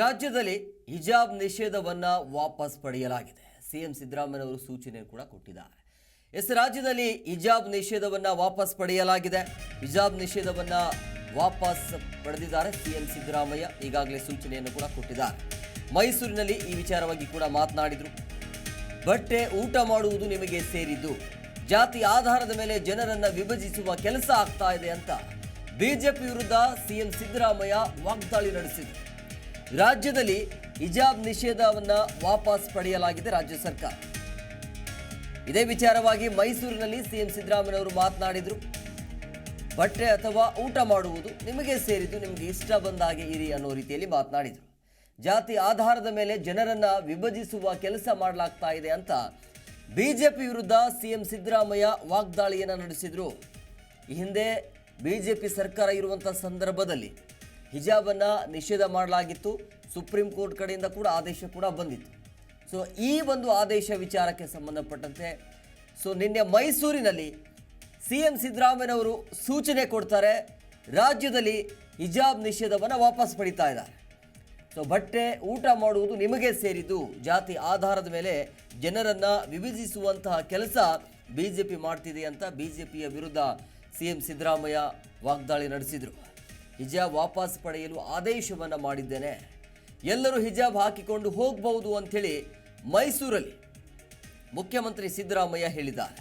ರಾಜ್ಯದಲ್ಲಿ ಹಿಜಾಬ್ ನಿಷೇಧವನ್ನು ವಾಪಸ್ ಪಡೆಯಲಾಗಿದೆ. ಸಿಎಂ ಸಿದ್ದರಾಮಯ್ಯವರು ಸೂಚನೆ ಕೂಡ ಕೊಟ್ಟಿದ್ದಾರೆ. ಎಸ್, ರಾಜ್ಯದಲ್ಲಿ ಹಿಜಾಬ್ ನಿಷೇಧವನ್ನು ವಾಪಸ್ ಪಡೆಯಲಾಗಿದೆ. ಹಿಜಾಬ್ ನಿಷೇಧವನ್ನು ವಾಪಸ್ ಪಡೆದಿದ್ದಾರೆ ಸಿಎಂ ಸಿದ್ದರಾಮಯ್ಯ. ಈಗಾಗಲೇ ಸೂಚನೆಯನ್ನು ಕೂಡ ಕೊಟ್ಟಿದ್ದಾರೆ. ಮೈಸೂರಿನಲ್ಲಿ ಈ ವಿಚಾರವಾಗಿ ಕೂಡ ಮಾತನಾಡಿದರು. ಬಟ್ಟೆ ಊಟ ಮಾಡುವುದು ನಿಮಗೆ ಸೇರಿದ್ದು. ಜಾತಿ ಆಧಾರದ ಮೇಲೆ ಜನರನ್ನು ವಿಭಜಿಸುವ ಕೆಲಸ ಆಗ್ತಾ ಇದೆ ಅಂತ ಬಿಜೆಪಿ ವಿರುದ್ಧ ಸಿಎಂ ಸಿದ್ದರಾಮಯ್ಯ ವಾಗ್ದಾಳಿ ನಡೆಸಿದರು. ರಾಜ್ಯದಲ್ಲಿ ಹಿಜಾಬ್ ನಿಷೇಧವನ್ನು ವಾಪಸ್ ಪಡೆಯಲಾಗಿದೆ ರಾಜ್ಯ ಸರ್ಕಾರ. ಇದೇ ವಿಚಾರವಾಗಿ ಮೈಸೂರಿನಲ್ಲಿ ಸಿಎಂ ಸಿದ್ದರಾಮಯ್ಯನವರು ಮಾತನಾಡಿದರು. ಬಟ್ಟೆ ಅಥವಾ ಊಟ ಮಾಡುವುದು ನಿಮಗೆ ಸೇರಿದ್ದು ನಿಮಗೆ ಇಷ್ಟ ಬಂದ ಹಾಗೆ ಇರಿ ಅನ್ನೋ ರೀತಿಯಲ್ಲಿ ಮಾತನಾಡಿದರು. ಜಾತಿ ಆಧಾರದ ಮೇಲೆ ಜನರನ್ನು ವಿಭಜಿಸುವ ಕೆಲಸ ಮಾಡಲಾಗ್ತಾ ಇದೆ ಅಂತ ಬಿಜೆಪಿ ವಿರುದ್ಧ ಸಿಎಂ ಸಿದ್ದರಾಮಯ್ಯ ವಾಗ್ದಾಳಿಯನ್ನು ನಡೆಸಿದರು. ಈ ಹಿಂದೆ ಬಿಜೆಪಿ ಸರ್ಕಾರ ಇರುವಂಥ ಸಂದರ್ಭದಲ್ಲಿ ಹಿಜಾಬನ್ನು ನಿಷೇಧ ಮಾಡಲಾಗಿತ್ತು. ಸುಪ್ರೀಂ ಕೋರ್ಟ್ ಕಡೆಯಿಂದ ಕೂಡ ಆದೇಶ ಕೂಡ ಬಂದಿತ್ತು. ಸೊ ಈ ಒಂದು ಆದೇಶ ವಿಚಾರಕ್ಕೆ ಸಂಬಂಧಪಟ್ಟಂತೆ ಸೊ ನಿನ್ನೆ ಮೈಸೂರಿನಲ್ಲಿ ಸಿ ಎಂ ಸಿದ್ದರಾಮಯ್ಯನವರು ಸೂಚನೆ ಕೊಡ್ತಾರೆ, ರಾಜ್ಯದಲ್ಲಿ ಹಿಜಾಬ್ ನಿಷೇಧವನ್ನು ವಾಪಸ್ ಪಡಿತಾ ಇದ್ದಾರೆ. ಸೊ ಬಟ್ಟೆ ಊಟ ಮಾಡುವುದು ನಿಮಗೆ ಸೇರಿದ್ದು, ಜಾತಿ ಆಧಾರದ ಮೇಲೆ ಜನರನ್ನು ವಿಭಜಿಸುವಂತಹ ಕೆಲಸ ಬಿ ಜೆ ಪಿ ಮಾಡ್ತಿದೆ ಅಂತ ಬಿ ಜೆ ಪಿಯ ವಿರುದ್ಧ ಸಿ ಎಂ ಸಿದ್ದರಾಮಯ್ಯ ವಾಗ್ದಾಳಿ ನಡೆಸಿದರು. ಹಿಜಾಬ್ ವಾಪಸ್ ಪಡೆಯಲು ಆದೇಶವನ್ನು ಮಾಡಿದ್ದೇನೆ. ಎಲ್ಲರೂ ಹಿಜಾಬ್ ಹಾಕಿಕೊಂಡು ಹೋಗಬಹುದು ಅಂಥೇಳಿ ಮೈಸೂರಲ್ಲಿ ಮುಖ್ಯಮಂತ್ರಿ ಸಿದ್ದರಾಮಯ್ಯ ಹೇಳಿದ್ದಾರೆ.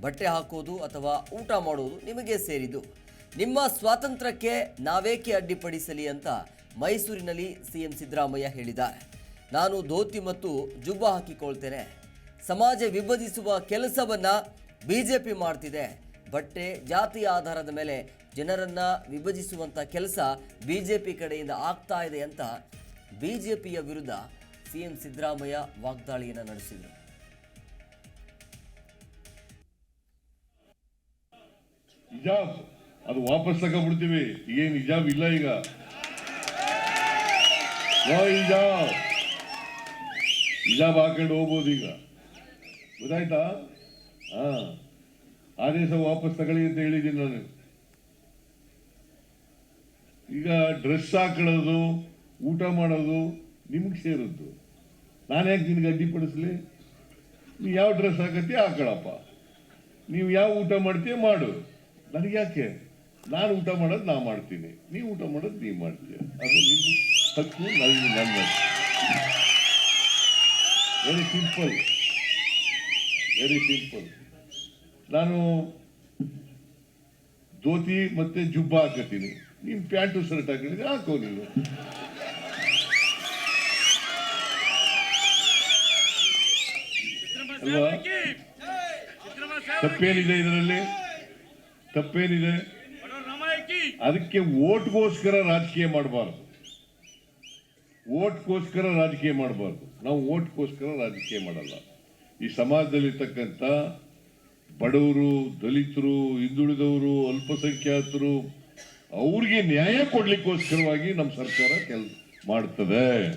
ಬಟ್ಟೆ ಹಾಕೋದು ಅಥವಾ ಊಟ ಮಾಡೋದು ನಿಮಗೆ ಸೇರಿದ್ದು. ನಿಮ್ಮ ಸ್ವಾತಂತ್ರ್ಯಕ್ಕೆ ನಾವೇಕೆ ಅಡ್ಡಿಪಡಿಸಲಿ ಅಂತ ಮೈಸೂರಿನಲ್ಲಿ ಸಿಎಂ ಸಿದ್ದರಾಮಯ್ಯ ಹೇಳಿದ್ದಾರೆ. ನಾನು ಧೋತಿ ಮತ್ತು ಜುಬ್ಬ ಹಾಕಿಕೊಳ್ತೇನೆ. ಸಮಾಜ ವಿಭಜಿಸುವ ಕೆಲಸವನ್ನ ಬಿಜೆಪಿ ಮಾಡ್ತಿದೆ. ಬಟ್ಟೆ ಜಾತಿ ಆಧಾರದ ಮೇಲೆ ಜನರನ್ನ ವಿಭಜಿಸುವಂತ ಕೆಲಸ ಬಿಜೆಪಿ ಕಡೆಯಿಂದ ಆಗ್ತಾ ಇದೆ ಅಂತ ಬಿಜೆಪಿಯ ವಿರುದ್ಧ ಸಿಎಂ ಸಿದ್ದರಾಮಯ್ಯ ವಾಗ್ದಾಳಿಯನ್ನು ನಡೆಸಿದರು. ಹಿಜಾಬ್ ಅದು ವಾಪಸ್ ತಗೊಂಡ್ಬಿಡ್ತೀವಿ. ಏನು ಹಿಜಾಬ್ ಇಲ್ಲ ಈಗ. ನೋ ಹಿಜಾಬ್ ಹಿಜಾಬ್ ಹಾಕೊಂಡು ಹೋಗ್ಬೋದು ಈಗ. ಗೊತ್ತಾಯ್ತಾ? ಹಾ. ಆದೇಶ ವಾಪಸ್ ತಗೊಳ್ಳಿ ಅಂತ ಹೇಳಿದ್ದೀನಿ ನಾನು. ಈಗ ಡ್ರೆಸ್ ಹಾಕೊಳ್ಳೋದು, ಊಟ ಮಾಡೋದು ನಿಮ್ಗೆ ಸೇರಿದ್ದು ನಾನು ಯಾಕೆ ನಿನಗೆ ಅಡ್ಡಿಪಡಿಸ್ಲಿ? ನೀ ಯಾವ ಡ್ರೆಸ್ ಹಾಕತ್ತೀಯ ಹಾಕೊಳಪ್ಪ ನೀವು ಯಾವ ಊಟ ಮಾಡ್ತೀಯ ಮಾಡು. ನನಗೆ ಯಾಕೆ? ನಾನು ಊಟ ಮಾಡೋದು ನಾ ಮಾಡ್ತೀನಿ. ನೀವು ಊಟ ಮಾಡೋದು ನೀವು ಮಾಡ್ತೀಯ. ಅದು ನಿಮ್ಮ ಹಕ್ಕು ನನಗೆ ನನ್ನ ವೆರಿ ಸಿಂಪಲ್ ವೆರಿ ಸಿಂಪಲ್ ನಾನು ಧೋತಿ ಮತ್ತೆ ಜುಬ್ಬ ಹಾಕತ್ತೀನಿ ನೀನು ಪ್ಯಾಂಟು ಶರ್ಟ್ ಹಾಕಿದ್ರೆ ಹಾಕೋ ನೀವು ತಪ್ಪೇನಿದೆ ಇದರಲ್ಲಿ? ತಪ್ಪೇನಿದೆ? ಅದಕ್ಕೆ ಓಟ್ಗೋಸ್ಕರ ರಾಜಕೀಯ ಮಾಡಬಾರ್ದು. ಓಟ್ಗೋಸ್ಕರ ರಾಜಕೀಯ ಮಾಡಬಾರ್ದು. ನಾವು ಓಟ್ಗೋಸ್ಕರ ರಾಜಕೀಯ ಮಾಡಲ್ಲ. ಈ ಸಮಾಜದಲ್ಲಿರ್ತಕ್ಕಂಥ ಬಡವರು, ದಲಿತರು, ಹಿಂದುಳಿದವರು, ಅಲ್ಪಸಂಖ್ಯಾತರು, ಅವ್ರಿಗೆ ನ್ಯಾಯ ಕೊಡ್ಲಿಕ್ಕೋಸ್ಕರವಾಗಿ ನಮ್ಮ ಸರ್ಕಾರ ಕೆಲ್, ಮಾಡ್ತದೆ.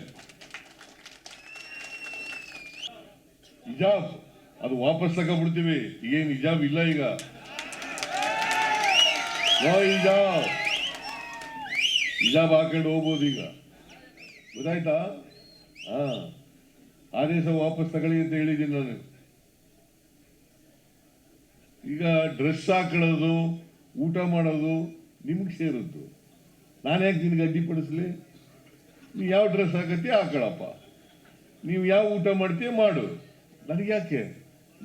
ಹಿಜಾಬ್, ಅದು ವಾಪಸ್ ತಗೊಂಡ್ಬಿಡ್ತೀವಿ. ಈಗೇನು ಹಿಜಾಬ್ ಇಲ್ಲ ಈಗ. ಹಿಜಾಬ್. ಹಿಜಾಬ್ ಹಾಕೊಂಡು ಹೋಗ್ಬೋದು ಈಗ. ಗೊತ್ತಾಯ್ತಾ? ಹಾ. ಆದೇಶ ವಾಪಸ್ ತಗೊಳ್ಳಿ ಅಂತ ಹೇಳಿದ್ದೀನಿ ನಾನು. ಈಗ ಡ್ರೆಸ್ ಹಾಕೊಳ್ಳೋದು, ಊಟ ಮಾಡೋದು ನಿಮಗೆ ಸೇರಿದ್ದು. ನಾನು ಯಾಕೆ ನಿನಗೆ ಅಡ್ಡಿಪಡಿಸ್ಲಿ ನೀವು ಯಾವ ಡ್ರೆಸ್ ಹಾಕತ್ತೀಯ ಹಾಕೊಳಪ್ಪ. ನೀವು ಯಾವ ಊಟ ಮಾಡ್ತೀಯ ಮಾಡು. ನನಗೆ ಯಾಕೆ?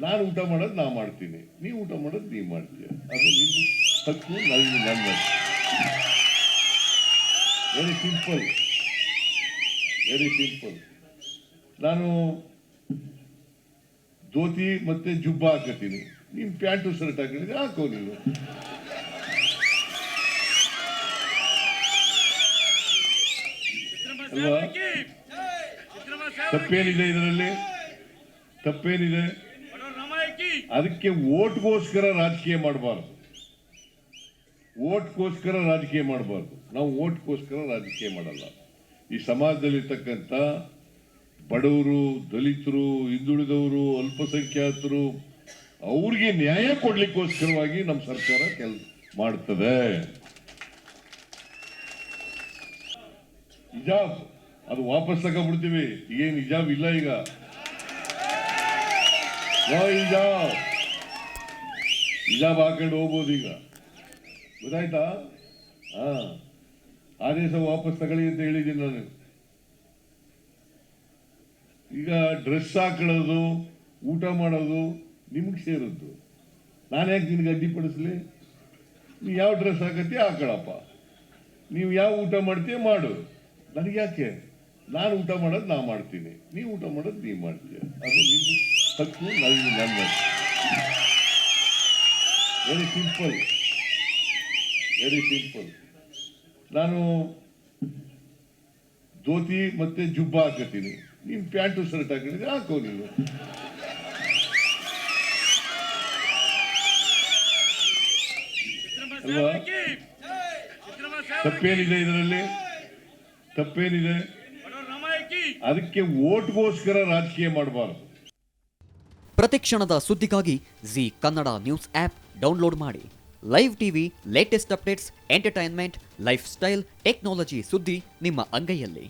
ನಾನು ಊಟ ಮಾಡೋದು ನಾ ಮಾಡ್ತೀನಿ. ನೀವು ಊಟ ಮಾಡೋದು ನೀವು ಮಾಡ್ತೀಯ. ಅದು ನಿಮ್ಮ ಹಕ್ಕು ನನಗೆ ನನ್ನ ವೆರಿ ಸಿಂಪಲ್ ವೆರಿ ಸಿಂಪಲ್ ನಾನು ಧೋತಿ ಮತ್ತು ಜುಬ್ಬ ಹಾಕತ್ತೀನಿ. ನೀನು ಪ್ಯಾಂಟು ಶರ್ಟ್ ಹಾಕಿದ್ರೆ ಹಾಕೋ ನೀನು ತಪ್ಪೇನಿದೆ ಇದರಲ್ಲಿ? ತಪ್ಪೇನಿದೆ? ಅದಕ್ಕೆ ಓಟ್ಗೋಸ್ಕರ ರಾಜಕೀಯ ಮಾಡಬಾರ್ದು. ಓಟ್ಗೋಸ್ಕರ ರಾಜಕೀಯ ಮಾಡಬಾರ್ದು. ನಾವು ಓಟ್ಗೋಸ್ಕರ ರಾಜಕೀಯ ಮಾಡಲ್ಲ. ಈ ಸಮಾಜದಲ್ಲಿರ್ತಕ್ಕಂಥ ಬಡವರು, ದಲಿತರು, ಹಿಂದುಳಿದವರು, ಅಲ್ಪಸಂಖ್ಯಾತರು ಅವ್ರಿಗೆ ನ್ಯಾಯ ಕೊಡ್ಲಿಕ್ಕೋಸ್ಕರವಾಗಿ ನಮ್ಮ ಸರ್ಕಾರ ಕೆಲ, ಮಾಡ್ತದೆ. ಹಿಜಾಬ್. ಅದು ವಾಪಸ್ ತಗೊಂಡ್ಬಿಡ್ತೀವಿ. ಈಗೇನು ಹಿಜಾಬ್ ಇಲ್ಲ ಈಗ. ಹಿಜಾಬ್. ಹಿಜಾಬ್ ಹಾಕೊಂಡು ಹೋಗ್ಬೋದು ಈಗ. ಗೊತ್ತಾಯ್ತಾ? ಹಾ. ಆದೇಶ ವಾಪಸ್ ತಗೊಳ್ಳಿ ಅಂತ ಹೇಳಿದ್ದೀನಿ ನಾನು. ಈಗ ಡ್ರೆಸ್ ಹಾಕೊಳ್ಳೋದು, ಊಟ ಮಾಡೋದು ನಿಮ್ಗೆ ಸೇರದ್ದು ನಾನು ಯಾಕೆ ನಿನಗೆ ಅಡ್ಡಿಪಡಿಸ್ಲಿ ನೀ ಯಾವ ಡ್ರೆಸ್ ಹಾಕತ್ತಿ ಹಾಕೊಳಪ್ಪ ನೀವು ಯಾವ ಊಟ ಮಾಡ್ತೀಯ, ಮಾಡು. ನನಗೆ ಯಾಕೆ? ನಾನು ಊಟ ಮಾಡೋದು ನಾ ಮಾಡ್ತೀನಿ. ನೀವು ಊಟ ಮಾಡೋದು ನೀವು ಮಾಡ್ತೀಯ. ಅದು ನಿನ್ನ ಹಕ್ಕು ನನಗೆ ನನ್ನ. ವೆರಿ ಸಿಂಪಲ್ ವೆರಿ ಸಿಂಪಲ್ ನಾನು ಧೋತಿ ಮತ್ತೆ ಜುಬ್ಬ ಹಾಕತ್ತೀನಿ. ನೀನು ಪ್ಯಾಂಟು ಶರ್ಟ್ ಹಾಕಿದ್ರೆ ಹಾಕೋ ನೀನು. ಅಲ್ವಾ ತಪ್ಪೇನಿದೆ ಇದರಲ್ಲಿ? ತಪ್ಪೇನಿದೆ? ಅದಕ್ಕೆ ಓಟ್ಗೋಸ್ಕರ ರಾಜಕೀಯ ಮಾಡಬಾರದು. ಪ್ರತಿಕ್ಷಣದ ಸುದ್ದಿಗಾಗಿ Zee Kannada news app download ಮಾಡಿ. Live TV latest updates entertainment lifestyle technology ಸುದ್ದಿ ನಿಮ್ಮ ಅಂಗೈಯಲ್ಲಿ.